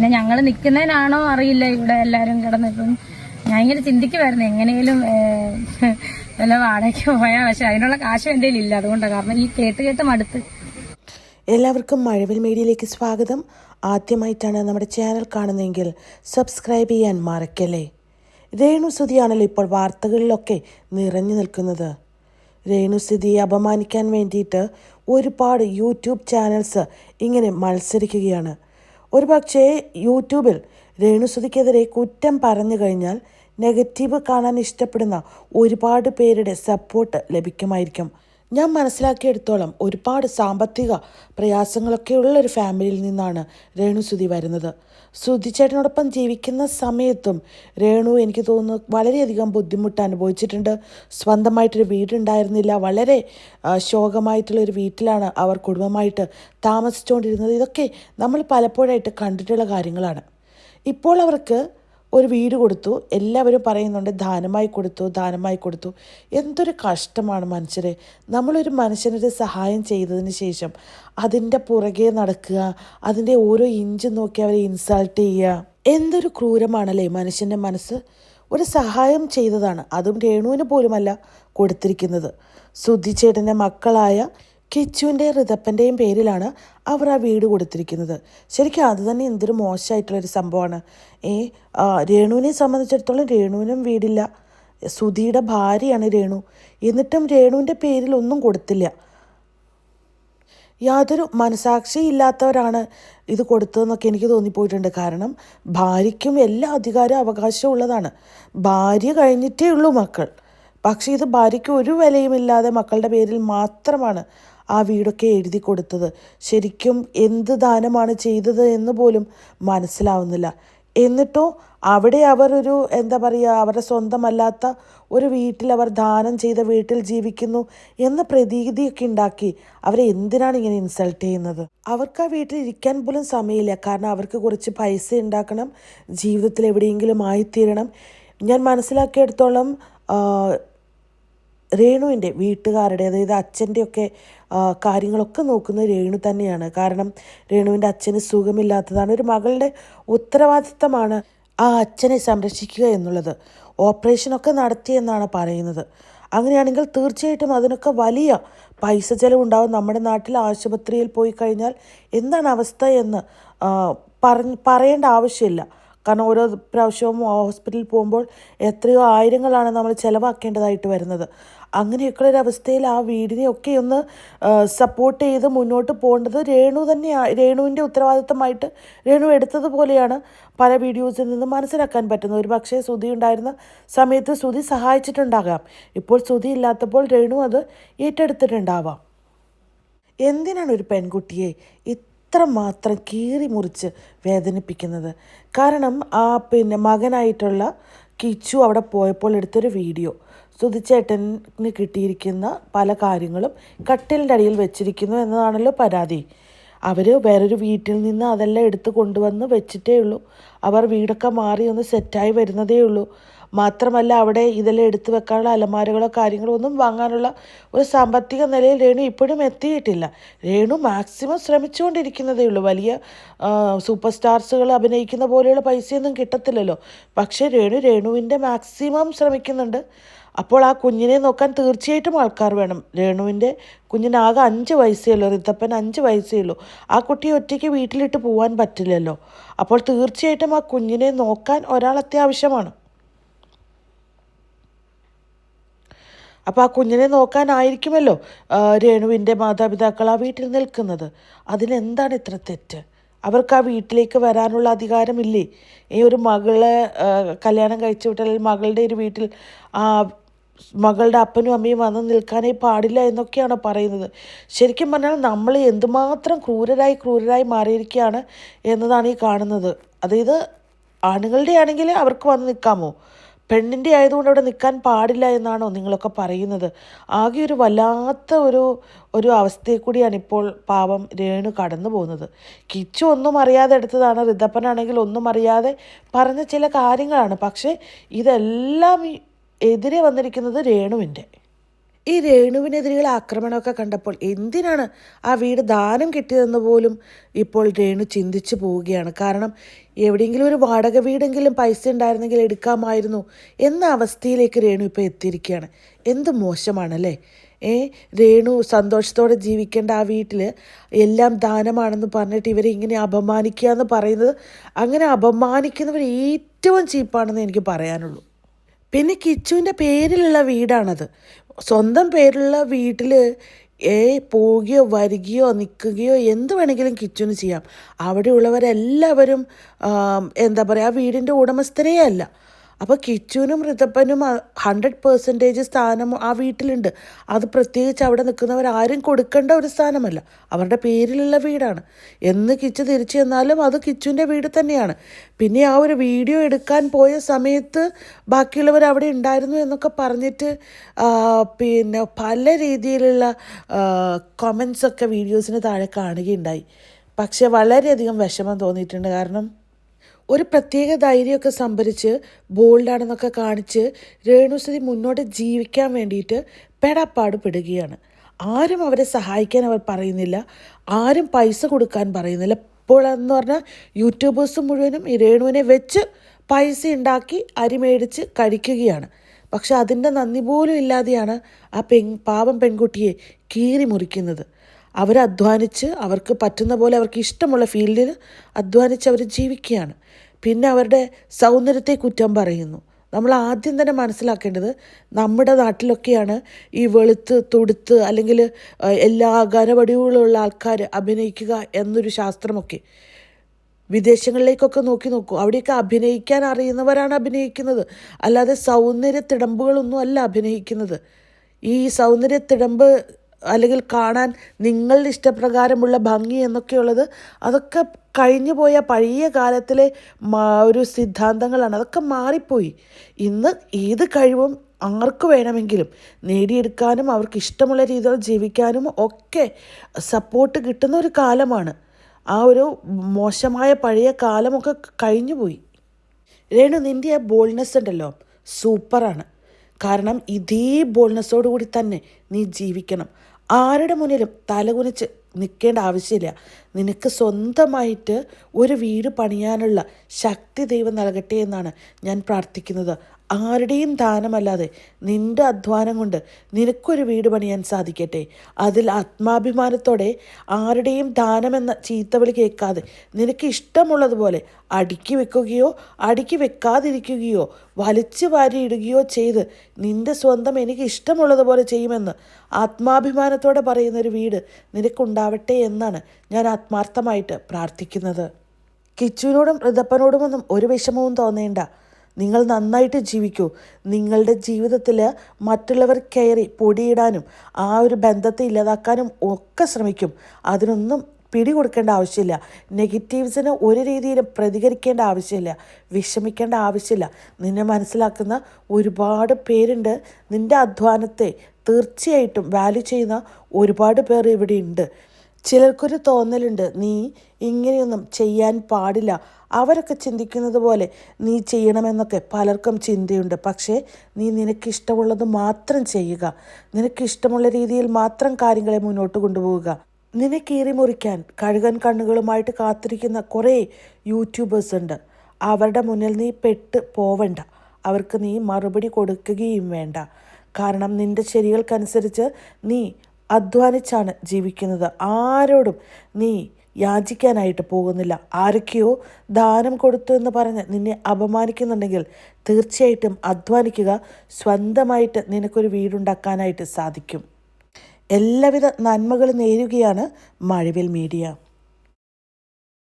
പിന്നെ ഞങ്ങൾ നിൽക്കുന്നതിനാണോ അറിയില്ല ഇവിടെ എല്ലാവരും കിടന്നിപ്പം ഞാൻ ഇങ്ങനെ ചിന്തിക്കുമായിരുന്നു എങ്ങനെയും വല്ല വാടകയ്ക്ക് പോയാൽ പക്ഷെ അതിനുള്ള കാശ് എന്റെ ഇല്ല. അതുകൊണ്ടാണ് കാരണം ഈ കേട്ട് കേട്ട് മടുത്ത്. എല്ലാവർക്കും മഴവിൽ മീഡിയയിലേക്ക് സ്വാഗതം. ആദ്യമായിട്ടാണ് നമ്മുടെ ചാനൽ കാണുന്നതെങ്കിൽ സബ്സ്ക്രൈബ് ചെയ്യാൻ മറക്കല്ലേ? രേണുസുതിയാണല്ലോ ഇപ്പോൾ വാർത്തകളിലൊക്കെ നിറഞ്ഞു നിൽക്കുന്നത്. രേണുസുതിയെ അപമാനിക്കാൻ വേണ്ടിയിട്ട് ഒരുപാട് യൂട്യൂബ് ചാനൽസ് ഇങ്ങനെ മത്സരിക്കുകയാണ്. ഒരുപക്ഷേ യൂട്യൂബിൽ രേണുസുതിക്കെതിരെ കുറ്റം പറഞ്ഞു കഴിഞ്ഞാൽ നെഗറ്റീവ് കാണാൻ ഇഷ്ടപ്പെടുന്ന ഒരുപാട് പേരുടെ സപ്പോർട്ട് ലഭിക്കുമായിരിക്കും. ഞാൻ മനസ്സിലാക്കിയെടുത്തോളം ഒരുപാട് സാമ്പത്തിക പ്രയാസങ്ങളൊക്കെ ഉള്ള ഒരു ഫാമിലിയിൽ നിന്നാണ് രേണു സുധി വരുന്നത്. സുധി ചേട്ടനോടൊപ്പം ജീവിക്കുന്ന സമയത്തും രേണു എനിക്ക് തോന്നുന്നു വളരെയധികം ബുദ്ധിമുട്ട് അനുഭവിച്ചിട്ടുണ്ട്. സ്വന്തമായിട്ടൊരു വീടുണ്ടായിരുന്നില്ല. വളരെ ശോകമായിട്ടുള്ളൊരു വീട്ടിലാണ് അവർ കുടുംബമായിട്ട് താമസിച്ചുകൊണ്ടിരുന്നത്. ഇതൊക്കെ നമ്മൾ പലപ്പോഴായിട്ട് കണ്ടിട്ടുള്ള കാര്യങ്ങളാണ്. ഇപ്പോൾ അവർക്ക് ഒരു വീട് കൊടുത്തു. എല്ലാവരും പറയുന്നുണ്ട് ദാനമായി കൊടുത്തു ദാനമായി കൊടുത്തു. എന്തൊരു കഷ്ടമാണ് മനുഷ്യരെ. നമ്മളൊരു മനുഷ്യനൊരു സഹായം ചെയ്തതിന് ശേഷം അതിന്റെ പുറകെ നടക്കുക അതിന്റെ ഓരോ ഇഞ്ച് നോക്കി അവരെ ഇൻസൾട്ട് ചെയ്യുക. എന്തൊരു ക്രൂരമാണല്ലേ മനുഷ്യന്റെ മനസ്സ്. ഒരു സഹായം ചെയ്തതാണ്. അതും രേണുവിന് പോലുമല്ല കൊടുത്തിരിക്കുന്നത്. സുധിച്ചേട്ടന്റെ മക്കളായ കിച്ചുവിന്റെ ഋതപ്പന്റെയും പേരിലാണ് അവർ ആ വീട് കൊടുത്തിരിക്കുന്നത്. ശരിക്കും അത് തന്നെ എന്തൊരു മോശമായിട്ടുള്ളൊരു സംഭവമാണ്. ഏ രേണുവിനെ സംബന്ധിച്ചിടത്തോളം രേണുവിനും വീടില്ല. സുധിയുടെ ഭാര്യയാണ് രേണു. എന്നിട്ടും രേണുവിന്റെ പേരിൽ ഒന്നും കൊടുത്തില്ല. യാതൊരു മനസാക്ഷി ഇല്ലാത്തവരാണ് ഇത് കൊടുത്തതെന്നൊക്കെ എനിക്ക് തോന്നിപ്പോയിട്ടുണ്ട്. കാരണം ഭാര്യയ്ക്കും എല്ലാ അധികാര അവകാശവും ഉള്ളതാണ്. ഭാര്യ കഴിഞ്ഞിട്ടേ ഉള്ളൂ മക്കൾ. പക്ഷേ ഇത് ഭാര്യയ്ക്ക് ഒരു വിലയുമില്ലാതെ മക്കളുടെ പേരിൽ മാത്രമാണ് ആ വീടൊക്കെ എഴുതി കൊടുത്തത്. ശരിക്കും എന്ത് ദാനമാണ് ചെയ്തത് എന്ന് പോലും മനസ്സിലാവുന്നില്ല. എന്നിട്ടോ അവിടെ അവർ ഒരു എന്താ പറയുക അവരുടെ സ്വന്തമല്ലാത്ത ഒരു വീട്ടിൽ അവർ ദാനം ചെയ്ത വീട്ടിൽ ജീവിക്കുന്നു എന്ന പ്രതീതിയൊക്കെ ഉണ്ടാക്കി അവരെ എന്തിനാണ് ഇങ്ങനെ ഇൻസൾട്ട് ചെയ്യുന്നത്? അവർക്ക് ആ വീട്ടിൽ ഇരിക്കാൻ പോലും സമയമില്ല. കാരണം അവർക്ക് കുറച്ച് പൈസ ഉണ്ടാക്കണം ജീവിതത്തിൽ എവിടെയെങ്കിലും ആയിത്തീരണം. ഞാൻ മനസ്സിലാക്കിയെടുത്തോളം രേണുവിന്റെ വീട്ടുകാരുടെ അതായത് അച്ഛന്റെയൊക്കെ കാര്യങ്ങളൊക്കെ നോക്കുന്നത് രേണു തന്നെയാണ്. കാരണം രേണുവിന്റെ അച്ഛന് സുഖമില്ലാത്തതാണ്. ഒരു മകളുടെ ഉത്തരവാദിത്തമാണ് ആ അച്ഛനെ സംരക്ഷിക്കുക എന്നുള്ളത്. ഓപ്പറേഷനൊക്കെ നടത്തിയെന്നാണ് പറയുന്നത്. അങ്ങനെയാണെങ്കിൽ തീർച്ചയായിട്ടും അതിനൊക്കെ വലിയ പൈസ ചിലവുണ്ടാവും. നമ്മുടെ നാട്ടിൽ ആശുപത്രിയിൽ പോയി കഴിഞ്ഞാൽ എന്താണ് അവസ്ഥ എന്ന് പറഞ്ഞ് പറയേണ്ട ആവശ്യമില്ല. കാരണം ഓരോ പ്രാവശ്യവും ഹോസ്പിറ്റലിൽ പോകുമ്പോൾ എത്രയോ ആയിരങ്ങളാണ് നമ്മൾ ചിലവാക്കേണ്ടതായിട്ട് വരുന്നത്. അങ്ങനെയൊക്കെയുള്ള ഒരു അവസ്ഥയിൽ ആ വീടിനെയൊക്കെ ഒന്ന് സപ്പോർട്ട് ചെയ്ത് മുന്നോട്ട് പോകേണ്ടത് രേണു തന്നെയാണ് രേണുവിന്റെ ഉത്തരവാദിത്തമായിട്ട് രേണു എടുത്തതുപോലെയാണ് പല വീഡിയോസിൽ നിന്ന് മനസ്സിലാക്കാൻ പറ്റുന്നത്. ഒരു പക്ഷേ ശ്രുതി ഉണ്ടായിരുന്ന സമയത്ത് ശ്രുതി സഹായിച്ചിട്ടുണ്ടാകാം. ഇപ്പോൾ ശ്രുതി ഇല്ലാത്തപ്പോൾ രേണു അത് ഏറ്റെടുത്തിട്ടുണ്ടാവാം. എന്തിനാണ് ഒരു പെൺകുട്ടിയെ ഇത്ര മാത്രം കീറി മുറിച്ച് വേദനിപ്പിക്കുന്നത്. കാരണം ആ പിന്നെ മകനായിട്ടുള്ള കിച്ചു അവിടെ പോയപ്പോൾ എടുത്തൊരു വീഡിയോ. സുധിച്ചേട്ടന് കിട്ടിയിരിക്കുന്ന പല കാര്യങ്ങളും കട്ടിലിന്റെ അടിയിൽ വെച്ചിരിക്കുന്നു എന്നതാണല്ലോ പരാതി. അവർ വേറൊരു വീട്ടിൽ നിന്ന് അതെല്ലാം എടുത്ത് കൊണ്ടുവന്ന് വെച്ചിട്ടേ ഉള്ളൂ. അവർ വീടൊക്കെ മാറി ഒന്ന് സെറ്റായി വരുന്നതേ ഉള്ളൂ. മാത്രമല്ല അവിടെ ഇതെല്ലാം എടുത്തു വെക്കാനുള്ള അലമാരകളോ കാര്യങ്ങളോ ഒന്നും വാങ്ങാനുള്ള ഒരു സാമ്പത്തിക നിലയിൽ രേണു ഇപ്പോഴും എത്തിയിട്ടില്ല. രേണു മാക്സിമം ശ്രമിച്ചുകൊണ്ടിരിക്കുന്നതേ ഉള്ളൂ. വലിയ സൂപ്പർ സ്റ്റാർസുകൾ അഭിനയിക്കുന്ന പോലെയുള്ള പൈസയൊന്നും കിട്ടത്തില്ലല്ലോ. പക്ഷേ രേണു രേണുവിന്റെ മാക്സിമം ശ്രമിക്കുന്നുണ്ട്. അപ്പോൾ ആ കുഞ്ഞിനെ നോക്കാൻ തീർച്ചയായിട്ടും ആൾക്കാർ വേണം. രേണുവിന്റെ കുഞ്ഞിന് ആകെ അഞ്ച് വയസ്സേ ഉള്ളൂ റിത്തപ്പൻ അഞ്ച് വയസ്സേ ഉള്ളൂ. ആ കുട്ടിയെ ഒറ്റയ്ക്ക് വീട്ടിലിട്ട് പോകാൻ പറ്റില്ലല്ലോ. അപ്പോൾ തീർച്ചയായിട്ടും ആ കുഞ്ഞിനെ നോക്കാൻ ഒരാൾ അത്യാവശ്യമാണ്. അപ്പോൾ ആ കുഞ്ഞിനെ നോക്കാനായിരിക്കുമല്ലോ രേണുവിന്റെ മാതാപിതാക്കൾ ആ വീട്ടിൽ നിൽക്കുന്നത്. അതിനെന്താണ് ഇത്ര തെറ്റ്? അവർക്ക് ആ വീട്ടിലേക്ക് വരാനുള്ള അധികാരമില്ലേ? ഈ ഒരു മകളെ കല്യാണം കഴിച്ചു വിട്ടാൽ മകളുടെ ഒരു വീട്ടിൽ ആ മകളുടെ അപ്പനും അമ്മയും വന്ന് നിൽക്കാനേ പാടില്ല എന്നൊക്കെയാണ് പറയുന്നത്. ശരിക്കും പറഞ്ഞാൽ നമ്മൾ എന്തുമാത്രം ക്രൂരരായി ക്രൂരരായി മാറിയിരിക്കുകയാണ് എന്നതാണ് ഈ കാണുന്നത്. അതായത് ആണുങ്ങളുടെ ആണെങ്കിൽ അവർക്ക് വന്ന് നിൽക്കാമോ? പെണ്ണിന്റെ ആയതുകൊണ്ട് അവിടെ നിൽക്കാൻ പാടില്ല എന്നാണോ നിങ്ങളൊക്കെ പറയുന്നത്? ആകെ ഒരു വല്ലാത്ത ഒരു ഒരു അവസ്ഥയെ കൂടിയാണ് ഇപ്പോൾ പാവം രേണു കടന്നു പോകുന്നത്. കിച്ചു ഒന്നും അറിയാതെ എടുത്തതാണ്. ഋതപ്പനാണെങ്കിൽ ഒന്നും അറിയാതെ പറഞ്ഞ ചില കാര്യങ്ങളാണ്. പക്ഷേ ഇതെല്ലാം എതിരെ വന്നിരിക്കുന്നത് രേണുവിന്റെ. ഈ രേണുവിനെതിരെയുള്ള ആക്രമണമൊക്കെ കണ്ടപ്പോൾ എന്തിനാണ് ആ വീട് ദാനം കിട്ടിയതെന്ന് പോലും ഇപ്പോൾ രേണു ചിന്തിച്ചു പോവുകയാണ്. കാരണം എവിടെയെങ്കിലും ഒരു വാടക വീടെങ്കിലും പൈസ ഉണ്ടായിരുന്നെങ്കിൽ എടുക്കാമായിരുന്നു എന്ന അവസ്ഥയിലേക്ക് രേണു ഇപ്പോൾ എത്തിയിരിക്കുകയാണ്. എന്ത് മോശമാണല്ലേ? ഏ രേണു സന്തോഷത്തോടെ ജീവിക്കേണ്ട ആ വീട്ടിൽ എല്ലാം ദാനമാണെന്ന് പറഞ്ഞിട്ട് ഇവരെ ഇങ്ങനെ അപമാനിക്കുക എന്ന് പറയുന്നത് അങ്ങനെ അപമാനിക്കുന്നവർ ഏറ്റവും ചീപ്പാണെന്ന് എനിക്ക് പറയാനുള്ളൂ. പിന്നെ കിച്ചുവിന്റെ പേരിലുള്ള വീടാണത്. സ്വന്തം പേരിലുള്ള വീട്ടിൽ ഏ പോവുകയോ വരികയോ നിൽക്കുകയോ എന്ത് വേണമെങ്കിലും കിച്ചുവിന് ചെയ്യാം. അവിടെയുള്ളവരെല്ലാവരും എന്താ പറയുക ആ വീടിന്റെ ഉടമസ്ഥരേ അല്ല. അപ്പോൾ കിച്ചുവിനും ഋതപ്പനും ഹൺഡ്രഡ് പെർസെന്റേജ് സ്ഥാനം ആ വീട്ടിലുണ്ട്. അത് പ്രത്യേകിച്ച് അവിടെ നിൽക്കുന്നവർ ആരും കൊടുക്കേണ്ട ഒരു സ്ഥാനമല്ല. അവരുടെ പേരിലുള്ള വീടാണ്. എന്ന് കിച്ചു തിരിച്ചു ചെന്നാലും അത് കിച്ചുവിന്റെ വീട് തന്നെയാണ്. പിന്നെ ആ ഒരു വീഡിയോ എടുക്കാൻ പോയ സമയത്ത് ബാക്കിയുള്ളവർ അവിടെ ഉണ്ടായിരുന്നു എന്നൊക്കെ പറഞ്ഞിട്ട് പിന്നെ പല രീതിയിലുള്ള കൊമൻസൊക്കെ വീഡിയോസിന് താഴെ കാണുകയുണ്ടായി. പക്ഷേ വളരെയധികം വിഷമം തോന്നിയിട്ടുണ്ട്. കാരണം ഒരു പ്രത്യേക ധൈര്യമൊക്കെ സംഭരിച്ച് ബോൾഡാണെന്നൊക്കെ കാണിച്ച് രേണുസതി മുന്നോട്ട് ജീവിക്കാൻ വേണ്ടിയിട്ട് പെടാപ്പാട് പെടുകയാണ്. ആരും അവരെ സഹായിക്കാൻ അവർ പറയുന്നില്ല. ആരും പൈസ കൊടുക്കാൻ പറയുന്നില്ല. ഇപ്പോഴെന്ന് പറഞ്ഞാൽ യൂട്യൂബേഴ്സ് മുഴുവനും ഈ രേണുവിനെ വെച്ച് പൈസ ഉണ്ടാക്കി അരി മേടിച്ച് കഴിക്കുകയാണ്. പക്ഷെ അതിന്റെ നന്ദി പോലും ഇല്ലാതെയാണ് ആ പെൺ പാവം പെൺകുട്ടിയെ കീറി മുറിക്കുന്നത്. അവർ അധ്വാനിച്ച് അവർക്ക് പറ്റുന്ന പോലെ അവർക്ക് ഇഷ്ടമുള്ള ഫീൽഡിൽ അധ്വാനിച്ച് അവർ ജീവിക്കുകയാണ്. പിന്നെ അവരുടെ സൗന്ദര്യത്തെ കുറ്റം പറയുന്നു. നമ്മൾ ആദ്യം തന്നെ മനസ്സിലാക്കേണ്ടത് നമ്മുടെ നാട്ടിലൊക്കെയാണ് ഈ വെളുത്ത് തുടുത്ത് അല്ലെങ്കിൽ എല്ലാ ഘനവടിവുകളുള്ള ആൾക്കാർ അഭിനയിക്കുക എന്നൊരു ശാസ്ത്രമൊക്കെ. വിദേശങ്ങളിലേക്കൊക്കെ നോക്കി നോക്കൂ. അവിടെയൊക്കെ അഭിനയിക്കാൻ അറിയുന്നവരാണ് അഭിനയിക്കുന്നത്. അല്ലാതെ സൗന്ദര്യ തിടമ്പുകളൊന്നും അല്ല അഭിനയിക്കുന്നത്. ഈ സൗന്ദര്യ തിടമ്പ് അല്ലെങ്കിൽ കാണാൻ നിങ്ങളുടെ ഇഷ്ടപ്രകാരമുള്ള ഭംഗി എന്നൊക്കെയുള്ളത് അതൊക്കെ കഴിഞ്ഞു പോയ പഴയ കാലത്തിലെ ഒരു സിദ്ധാന്തങ്ങളാണ്. അതൊക്കെ മാറിപ്പോയി. ഇന്ന് ഏത് കഴിവും ആർക്ക് വേണമെങ്കിലും നേടിയെടുക്കാനും അവർക്ക് ഇഷ്ടമുള്ള രീതിയിൽ ജീവിക്കാനും ഒക്കെ സപ്പോർട്ട് കിട്ടുന്ന ഒരു കാലമാണ്. ആ ഒരു മോശമായ പഴയ കാലമൊക്കെ കഴിഞ്ഞു പോയി. രേണു നിന്റെ ആ ബോൾനെസ് ഉണ്ടല്ലോ സൂപ്പറാണ് കാരണം ഇതേ ബോൾനെസ്സോടു കൂടി തന്നെ നീ ജീവിക്കണം. ആരുടെ മുന്നിലും തലകുനിച്ച് നിൽക്കേണ്ട ആവശ്യമില്ല. നിനക്ക് സ്വന്തമായിട്ട് ഒരു വീട് പണിയാനുള്ള ശക്തി ദൈവം നൽകട്ടെ എന്നാണ് ഞാൻ പ്രാർത്ഥിക്കുന്നത്. ആരുടെയും ദാനമല്ലാതെ നിന്റെ അധ്വാനം കൊണ്ട് നിനക്കൊരു വീട് പണിയാൻ സാധിക്കട്ടെ. അതിൽ ആത്മാഭിമാനത്തോടെ ആരുടെയും ദാനമെന്ന ചീത്തവിളി കേൾക്കാതെ നിനക്ക് ഇഷ്ടമുള്ളതുപോലെ അടുക്കി വെക്കുകയോ അടുക്കി വെക്കാതിരിക്കുകയോ വലിച്ചു വാരിയിടുകയോ ചെയ്ത് നിന്റെ സ്വന്തം എനിക്ക് ഇഷ്ടമുള്ളതുപോലെ ചെയ്യുമെന്ന് ആത്മാഭിമാനത്തോടെ പറയുന്നൊരു വീട് നിനക്കുണ്ടാവട്ടെ എന്നാണ് ഞാൻ ആത്മാർത്ഥമായിട്ട് പ്രാർത്ഥിക്കുന്നത്. കിച്ചുവിനോടും ഋതപ്പനോടുമൊന്നും ഒരു വിഷമവും തോന്നേണ്ട. നിങ്ങൾ നന്നായിട്ട് ജീവിക്കൂ. നിങ്ങളുടെ ജീവിതത്തിൽ മറ്റുള്ളവർ കയറി പൊടിയിടാനും ആ ഒരു ബന്ധത്തെ ഇല്ലാതാക്കാനും ഒക്കെ ശ്രമിക്കും. അതിനൊന്നും പിടി കൊടുക്കേണ്ട ആവശ്യമില്ല. നെഗറ്റീവ്സിന് ഒരു രീതിയിലും പ്രതികരിക്കേണ്ട ആവശ്യമില്ല. വിഷമിക്കേണ്ട ആവശ്യമില്ല. നിന്നെ മനസ്സിലാക്കുന്ന ഒരുപാട് പേരുണ്ട്. നിന്റെ അധ്വാനത്തെ തീർച്ചയായിട്ടും വാല്യൂ ചെയ്യുന്ന ഒരുപാട് പേർ ഇവിടെ ഉണ്ട് ചിലർക്കൊരു തോന്നലുണ്ട് നീ ഇങ്ങനെയൊന്നും ചെയ്യാൻ പാടില്ല. അവരൊക്കെ ചിന്തിക്കുന്നത് പോലെ നീ ചെയ്യണമെന്നൊക്കെ പലർക്കും ചിന്തയുണ്ട്. പക്ഷേ നീ നിനക്കിഷ്ടമുള്ളത് മാത്രം ചെയ്യുക. നിനക്കിഷ്ടമുള്ള രീതിയിൽ മാത്രം കാര്യങ്ങളെ മുന്നോട്ട് കൊണ്ടുപോവുക. നിന്നെ കീറി മുറിക്കാൻ കഴുകൻ കണ്ണുകളുമായിട്ട് കാത്തിരിക്കുന്ന കുറേ യൂട്യൂബേഴ്സ് ഉണ്ട്. അവരുടെ മുന്നിൽ നീ പെട്ട് പോവണ്ട. അവർക്ക് നീ മറുപടി കൊടുക്കുകയും വേണ്ട. കാരണം നിന്റെ ശരികൾക്കനുസരിച്ച് നീ അധ്വാനിച്ചാണ് ജീവിക്കുന്നത്. ആരോടും നീ യാചിക്കാനായിട്ട് പോകുന്നില്ല. ആരൊക്കെയോ ദാനം കൊടുത്തു എന്ന് പറഞ്ഞ് നിന്നെ അപമാനിക്കുന്നുണ്ടെങ്കിൽ തീർച്ചയായിട്ടും അധ്വാനിക്കുക. സ്വന്തമായിട്ട് നിനക്കൊരു വീടുണ്ടാക്കാനായിട്ട് സാധിക്കും. എല്ലാവിധ നന്മകളും നേരുകയാണ് മഴവിൽ മീഡിയ.